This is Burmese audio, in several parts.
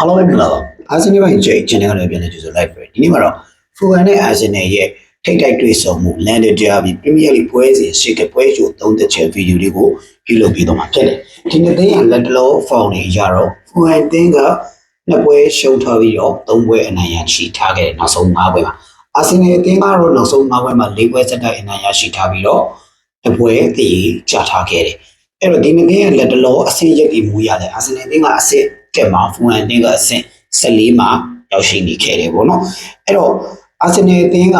အားလုံးပဲမင်္ဂလာပါအာဆင်နယ်ပိုင်းကြိတ် channel ကနေပြန်လည်ကြိုဆို live ပဲဒီနေ့မှာတော့ဖူဟန်နဲ့အာဆင်နယ်ရဲ့ထိတ်တိုက်တွေ့ဆုံမှု landed derby premier league ပွဲစဉ်ရှိတဲ့ပွဲချိုသုံးသက်ချက်ဗီဒီယိုလေးကိုပြုလုပ်ပြီးတော့မှာဖြစ်တယ်ဒီနေ့သိရင်လက်တလုံးဖောင်နေကြတော့ဖူဟန်တင်းကနှစ်ပွဲရှုံးထားပြီးတော့သုံးပွဲအနိုင်ရရှိထားခဲ့တယ်နောက်ဆုံး၅ပွဲမှာအာဆင်နယ်အသင်းကတော့နောက်ဆုံး၅ပွဲမှာ၄ပွဲဆက်တိုက်အနိုင်ရရှိထားပြီးတော့တစ်ပွဲတည်ကြာထားခဲ့တယ်အဲ့တော့ဒီနေ့ကလက်တလောအဆင့်ရက်ပြီးမူရတယ်အာဆင်နယ်တင်းကအဆင့် တက်မှာဖူဟန်တင်းကအဆင့်14မှာရောက်ရှိနေခဲ့တယ်ပေါ့နော်အဲ့တော့အာဆင်နယ်တင်းက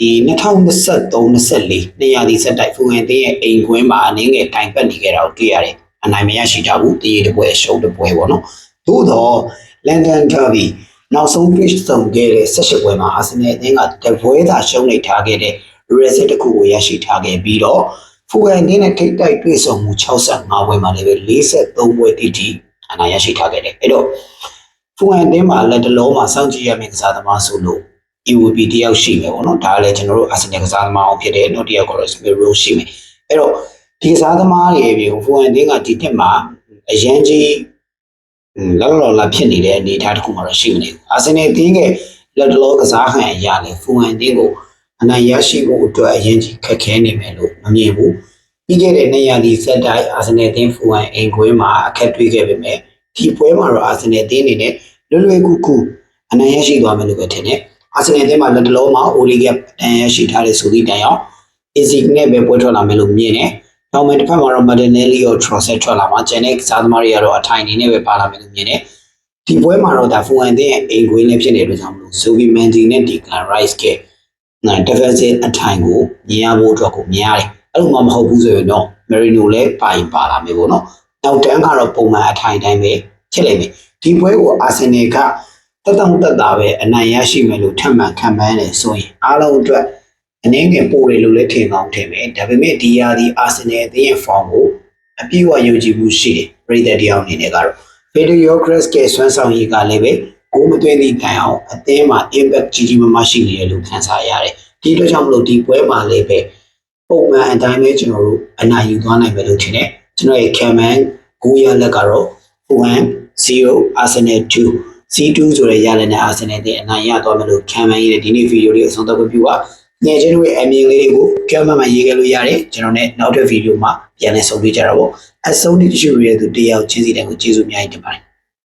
ဒီ2023-24နေရာဒီဆက်တိုက်ဖူဟန်တင်းရဲ့အိမ်ခွင်းမှာအနေငယ်တိုင်ပတ်နေခဲ့တာကိုတွေ့ရတယ်အနိုင်မရရှိကြဘူးတည်ရတဲ့ပွဲရှုံးတဲ့ပွဲပေါ့နော်သို့တော့ London Derby နောက်ဆုံး pitch ဆုံးခဲ့တဲ့18ပွဲမှာအာဆင်နယ်တင်းကတပွဲသာရှုံးနေထားခဲ့တဲ့ result တစ်ခုကိုရရှိထားခဲ့ပြီးတော့ဖူဟန်တင်းနဲ့ထိတ်တိုက်တွေ့ဆုံမှု65ပွဲမှာလည်းပဲ43ပွဲတိတိ အနိုင်ရရှိထားခဲ့တယ်အဲ့တော့ဖူဟန်တင်းမှာလက်တလုံးမှာစောင့်ကြည့်ရမယ့်ကစားသမားဆိုလို့ EWP တယောက်ရှိမယ်ပေါ့နော်ဒါလည်းကျွန်တော်တို့အာဆင်နယ်ကစားသမားအောင်ဖြစ်တဲ့နောက်တစ်ယောက်ကတော့ Smiro ရှိမယ်အဲ့တော့ဒီကစားသမားတွေပြီးဖူဟန်တင်းကဒီနှစ်မှာအရန်ကြီးလောလောလောဖြစ်နေတဲ့အနေအထားတစ်ခုမှတော့ရှိမနေဘူးအာဆင်နယ်တင်းရဲ့လက်တလုံးကစားဟန်အရာလေဖူဟန်တင်းကိုအနိုင်ရရှိဖို့အတွက်အရင်ကြီးခက်ခဲနေမယ်လို့မမြင်ဘူး ပြီးခဲ့တဲ့နှစ်ရာသီဆက်တိုက်အာဆင်နယ်အသင်းဖူဟန်အိမ်ခွင်းမှာအခက်တွေ့ခဲ့ပေမဲ့ဒီပွဲမှာတော့အာဆင်နယ်အသင်းအနေနဲ့လွယ်လွယ်ကူကူအနိုင်ရရှိသွားမယ်လို့ပဲထင်တယ်အာဆင်နယ်အသင်းမှာလက်တလုံးမှာအိုလီကပ်အနိုင်ရရှိထားတဲ့ဆိုသည့်တိုင်အောင်အီဇီနဲ့ပဲပွဲထွက်လာမယ်လို့မြင်တယ်နောက်မှတစ်ဖက်မှာတော့မဒနယ်လီကိုထရော့ဆက်ထွက်လာမှာကျန်တဲ့ကစားသမားတွေကတော့အထိုင်အနေနဲ့ပဲပါလာမယ်လို့မြင်တယ်ဒီပွဲမှာတော့ဒါဖူဟန်အသင်းရဲ့အိမ်ခွင်းလေးဖြစ်နေတဲ့အတွက်ကြောင့်မလို့ဇိုဗီမန်ဒီနဲ့ဒီကန်ရိုက်စ်ကနော် defensive အထိုင်ကိုမြင်ရဖို့အတွက်ကိုမြင်ရတယ် အဲ့လိုမှမဟုတ်ဘူးဆိုရင်တော့ Merino လည်းပါရင်ပါလာမယ်ပေါ့နော်နောက်တန်းကတော့ပုံမှန်အထိုင်တိုင်းပဲဖြစ်လိမ့်မယ်ဒီပွဲကိုအာဆင်နယ်ကတက်တောင့်တက်တာပဲအနိုင်ရရှိမယ်လို့ထပ်မံခံမှန်းတယ်ဆိုရင်အားလုံးအတွက်အနည်းငယ်ပိုတယ်လို့လည်းထင်ကောင်းထင်မယ်ဒါပေမဲ့ဒီရာဒီအာဆင်နယ်အသင်းရဲ့ form ကိုအပြည့်အဝယုံကြည်မှုရှိတယ်ပြည်သက်တရားအနေနဲ့ကတော့ Video Chris ကဆွမ်းဆောင်ရည်ကလည်းပဲကိုမသွင်းသည့်တိုင်အောင်အသင်းမှာ impact ကြီးကြီးမားမားရှိနေတယ်လို့ခန်းစားရတယ်ဒီအတွက်ကြောင့်မလို့ဒီပွဲမှာလည်းပဲ ပုံမှန်အတိုင်းပဲကျွန်တော်တို့အနိုင်ယူသွားနိုင်မယ်လို့ထင်တယ်ကျွန်တော်ရဲ့ Cameron 9ရလက်ကတော့1-0 Arsenal 2 C2 ဆိုတဲ့ရလနဲ့ Arsenal တဲ့အနိုင်ရသွားမယ်လို့ Cameron ရဲ့ဒီနေ့ဗီဒီယိုလေးအဆုံးသတ်ပြုပါငယ်ချင်းတို့ရဲ့အမြင်လေးတွေကို Cameron မှာရေးခဲ့လို့ရတယ်ကျွန်တော်နဲ့နောက်တဲ့ဗီဒီယိုမှာပြန်လည်ဆုံတွေ့ကြတာပေါ့အဆုံးထိတရှိရတဲ့သူတယောက်ချင်းစီတိုင်းကိုကျေးဇူးအများကြီးတင်ပါတယ်